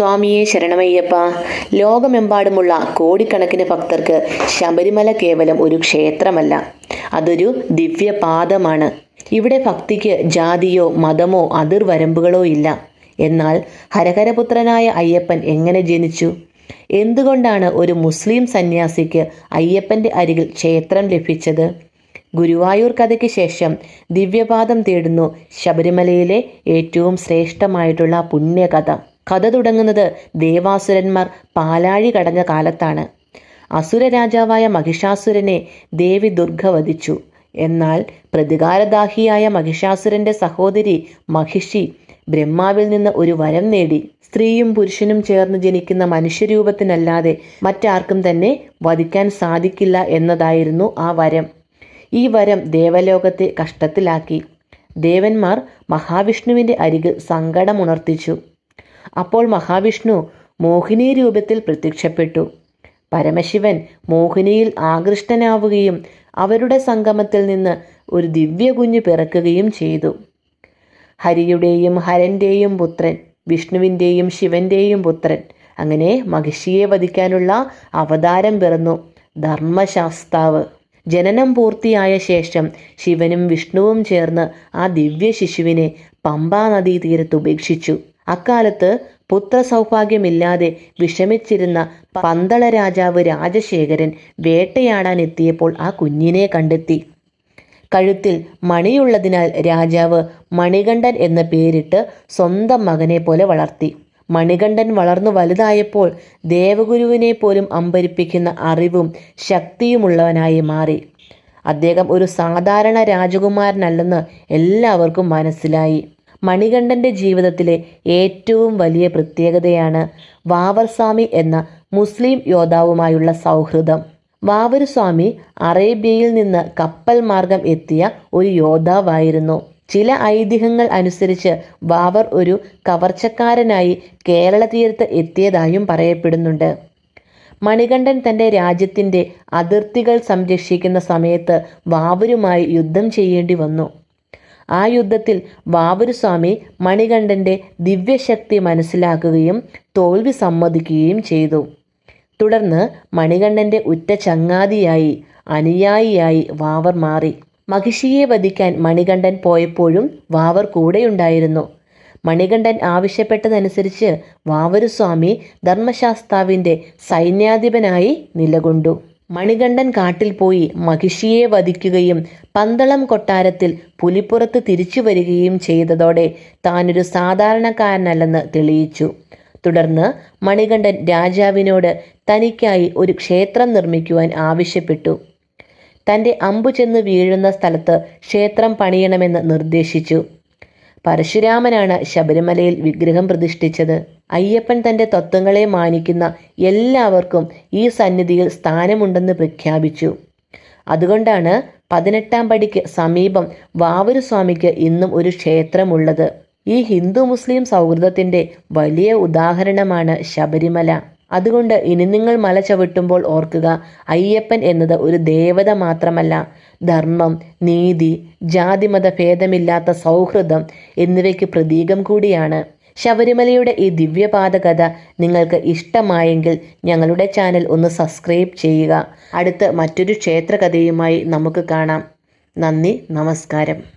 സ്വാമിയെ ശരണമയ്യപ്പ. ലോകമെമ്പാടുമുള്ള കോടിക്കണക്കിന് ഭക്തർക്ക് ശബരിമല കേവലം ഒരു ക്ഷേത്രമല്ല അതൊരു ദിവ്യപാദമാണ്. ഇവിടെ ഭക്തിക്ക് ജാതിയോ മതമോ അതിർവരമ്പുകളോ ഇല്ല. എന്നാൽ ഹരഹരപുത്രനായ അയ്യപ്പൻ എങ്ങനെ ജനിച്ചു? എന്തുകൊണ്ടാണ് ഒരു മുസ്ലിം സന്യാസിക്ക് അയ്യപ്പന്റെ അരികിൽ ക്ഷേത്രം ലഭിച്ചത്? ഗുരുവായൂർ കഥയ്ക്ക് ശേഷം ദിവ്യപാദം തേടുന്നു ശബരിമലയിലെ ഏറ്റവും ശ്രേഷ്ഠമായിട്ടുള്ള പുണ്യകഥ. കഥ തുടങ്ങുന്നത് ദേവാസുരന്മാർ പാലാഴി കടഞ്ഞ കാലത്താണ്. അസുര രാജാവായ മഹിഷാസുരനെ ദേവി ദുർഗ വധിച്ചു. എന്നാൽ പ്രതികാരദാഹിയായ മഹിഷാസുരന്റെ സഹോദരി മഹിഷി ബ്രഹ്മാവിൽ നിന്ന് ഒരു വരം നേടി. സ്ത്രീയും പുരുഷനും ചേർന്ന് ജനിക്കുന്ന മനുഷ്യരൂപത്തിനല്ലാതെ മറ്റാർക്കും തന്നെ വധിക്കാൻ സാധിക്കില്ല എന്നതായിരുന്നു ആ വരം. ഈ വരം ദേവലോകത്തെ കഷ്ടത്തിലാക്കി. ദേവന്മാർ മഹാവിഷ്ണുവിന്റെ അരികിൽ സങ്കടമുണർത്തിച്ചു. അപ്പോൾ മഹാവിഷ്ണു മോഹിനി രൂപത്തിൽ പ്രത്യക്ഷപ്പെട്ടു. പരമശിവൻ മോഹിനിയിൽ ആകൃഷ്ടനാവുകയും അവരുടെ സംഗമത്തിൽ നിന്ന് ഒരു ദിവ്യ കുഞ്ഞ് പിറക്കുകയും ചെയ്തു. ഹരിയുടെയും ഹരന്റെയും പുത്രൻ വിഷ്ണുവിന്റെയും ശിവന്റെയും പുത്രൻ അങ്ങനെ മഹിഷിയെ വധിക്കാനുള്ള അവതാരം പിറന്നു ധർമ്മശാസ്താവ്. ജനനം പൂർത്തിയായ ശേഷം ശിവനും വിഷ്ണുവും ചേർന്ന് ആ ദിവ്യ ശിശുവിനെ പമ്പാ നദീതീരത്ത് ഉപേക്ഷിച്ചു. അക്കാലത്ത് പുത്രസൗഭാഗ്യമില്ലാതെ വിഷമിച്ചിരുന്ന പന്തള രാജാവ് രാജശേഖരൻ വേട്ടയാടാൻ എത്തിയപ്പോൾ ആ കുഞ്ഞിനെ കണ്ടെത്തി. കഴുത്തിൽ മണിയുള്ളതിനാൽ രാജാവ് മണികണ്ഠൻ എന്ന പേരിട്ട് സ്വന്തം മകനെ പോലെ വളർത്തി. മണികണ്ഠൻ വളർന്നു വലുതായപ്പോൾ ദേവഗുരുവിനെ പോലും അമ്പരിപ്പിക്കുന്ന അറിവും ശക്തിയുമുള്ളവനായി മാറി. അദ്ദേഹം ഒരു സാധാരണ രാജകുമാരനല്ലെന്ന് എല്ലാവർക്കും മനസ്സിലായി. മണികണ്ഠന്റെ ജീവിതത്തിലെ ഏറ്റവും വലിയ പ്രത്യേകതയാണ് വാവർസ്വാമി എന്ന മുസ്ലിം യോദ്ധാവുമായുള്ള സൗഹൃദം. വാവരുസ്വാമി അറേബ്യയിൽ നിന്ന് കപ്പൽ മാർഗം എത്തിയ ഒരു യോദ്ധാവായിരുന്നു. ചില ഐതിഹ്യങ്ങൾ അനുസരിച്ച് വാവർ ഒരു കവർച്ചക്കാരനായി കേരള തീരത്ത് എത്തിയതായും പറയപ്പെടുന്നുണ്ട്. മണികണ്ഠൻ തന്റെ രാജ്യത്തിന്റെ അതിർത്തികൾ സംരക്ഷിക്കുന്ന സമയത്ത് വാവരുമായി യുദ്ധം ചെയ്യേണ്ടി വന്നു. ആ യുദ്ധത്തിൽ വാവരുസ്വാമി മണികണ്ഠന്റെ ദിവ്യശക്തി മനസ്സിലാക്കുകയും തോൽവി സമ്മതിക്കുകയും ചെയ്തു. തുടർന്ന് മണികണ്ഠന്റെ ഉറ്റ ചങ്ങാതിയായി അനുയായിയായി വാവർ മാറി. മഹിഷിയെ വധിക്കാൻ മണികണ്ഠൻ പോയപ്പോഴും വാവർ കൂടെയുണ്ടായിരുന്നു. മണികണ്ഠൻ ആവശ്യപ്പെട്ടതനുസരിച്ച് വാവരുസ്വാമി ധർമ്മശാസ്താവിന്റെ സൈന്യാധിപനായി നിലകൊണ്ടു. മണികണ്ഠൻ കാട്ടിൽ പോയി മഹിഷിയെ വധിക്കുകയും പന്തളം കൊട്ടാരത്തിൽ പുലിപ്പുറത്ത് തിരിച്ചു വരികയും ചെയ്തതോടെ താനൊരു സാധാരണക്കാരനല്ലെന്ന് തെളിയിച്ചു. തുടർന്ന് മണികണ്ഠൻ രാജാവിനോട് തനിക്കായി ഒരു ക്ഷേത്രം നിർമ്മിക്കുവാൻ ആവശ്യപ്പെട്ടു. തന്റെ അമ്പു ചെന്ന് വീഴുന്ന സ്ഥലത്ത് ക്ഷേത്രം പണിയണമെന്ന് നിർദ്ദേശിച്ചു. പരശുരാമനാണ് ശബരിമലയിൽ വിഗ്രഹം പ്രതിഷ്ഠിച്ചത്. അയ്യപ്പൻ തന്റെ തത്വങ്ങളെ മാനിക്കുന്ന എല്ലാവർക്കും ഈ സന്നിധിയിൽ സ്ഥാനമുണ്ടെന്ന് പ്രഖ്യാപിച്ചു. അതുകൊണ്ടാണ് പതിനെട്ടാം പടിക്ക് സമീപം വാവരുസ്വാമിക്ക് ഇന്നും ഒരു ക്ഷേത്രമുള്ളത്. ഈ ഹിന്ദു മുസ്ലിം സൗഹൃദത്തിന്റെ വലിയ ഉദാഹരണമാണ് ശബരിമല. അതുകൊണ്ട് ഇനി നിങ്ങൾ മല ചവിട്ടുമ്പോൾ ഓർക്കുക അയ്യപ്പൻ എന്നത് ഒരു ദേവത മാത്രമല്ല. ധർമ്മം നീതി ജാതിമത ഭേദമില്ലാത്ത സൗഹൃദം എന്നിവയ്ക്ക് പ്രതീകം കൂടിയാണ്. ശബരിമലയുടെ ഈ ദിവ്യപാത കഥ നിങ്ങൾക്ക് ഇഷ്ടമായെങ്കിൽ ഞങ്ങളുടെ ചാനൽ ഒന്ന് സബ്സ്ക്രൈബ് ചെയ്യുക. അടുത്ത് മറ്റൊരു ക്ഷേത്രകഥയുമായി നമുക്ക് കാണാം. നന്ദി നമസ്കാരം.